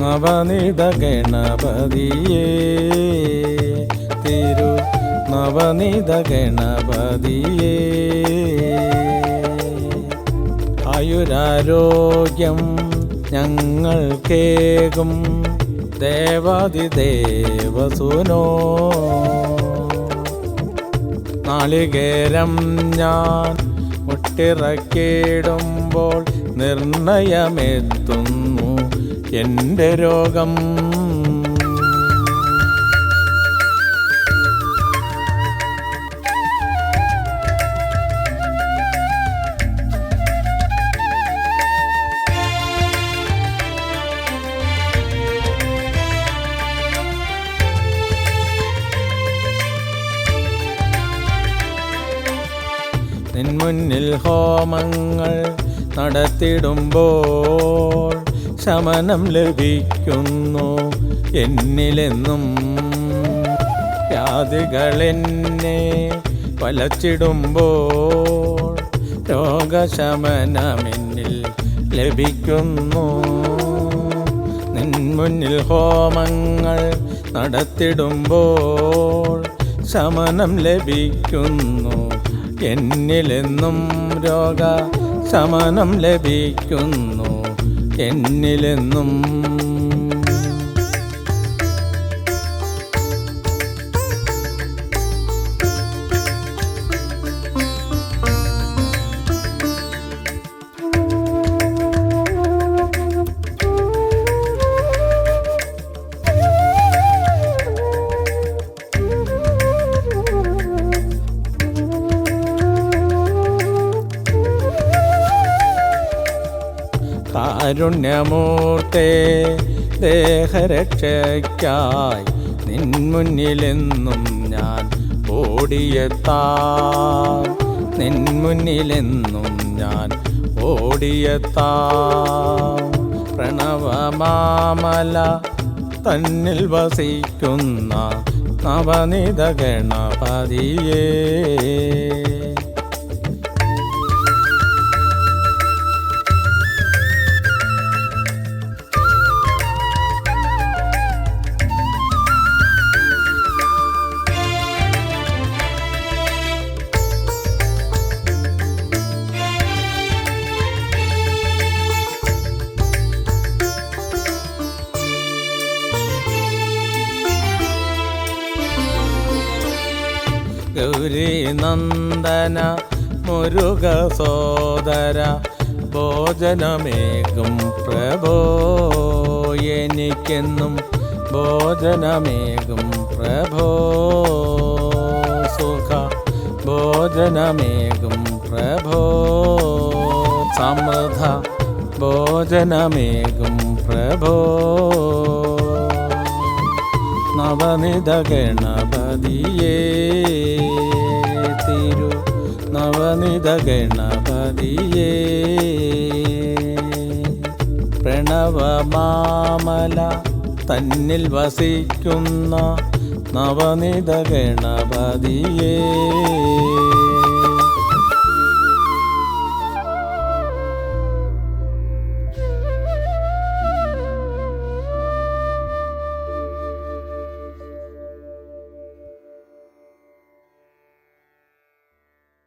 നവനിത ഗണപതിയേ തിരു നവനിത ഗണപതിയേ ആയുരാരോഗ്യം ഞങ്ങൾക്കേകും ദേവാതിദേവസുനോ നാളികേരം ഞാൻ മുട്ടിറക്കിടുമ്പോൾ നിർണയമെത്തുന്നു. എന്റെ രോഗം. നിൻമുന്നിൽ ഹോമങ്ങൾ നടത്തിടുമ്പോൾ ശമനം ലഭിക്കുന്നു എന്നിലെന്നും വ്യാധികളെന്നെ വലച്ചിടുമ്പോൾ രോഗശമനമെന്നിൽ ലഭിക്കുന്നു. നിൻമുന്നിൽ ഹോമങ്ങൾ നടത്തിടുമ്പോൾ ശമനം ലഭിക്കുന്നു എന്നിലെന്നും രോഗ ശമനം ലഭിക്കുന്നു. എന്നിലെന്നും കാരുണ്യമൂർത്തേ ദേഹരക്ഷയ്ക്കായി നിൻ മുന്നിലെന്നും ഞാൻ ഓടിയെത്താ. നിൻ മുന്നിലെന്നും ഞാൻ ഓടിയെത്താം. പ്രണവമാമല തന്നിൽ വസിക്കുന്ന നവനിത ഗണപതിയേ. ഗൗരി നന്ദന മുരുക സോദര ഭോജനമേകും പ്രഭോ. എനിക്കെന്നും ഭോജനമേകും പ്രഭോ. സുഖ ഭോജനമേകും പ്രഭോ. സമൃദ്ധ ഭോജനമേകും പ്രഭോ. നവനിത ഗണപതിയേ നവനിത ഗണപതിയേ പ്രണവമാമല തന്നിൽ വസിക്കുന്ന നവനിത ഗണപതിയേ.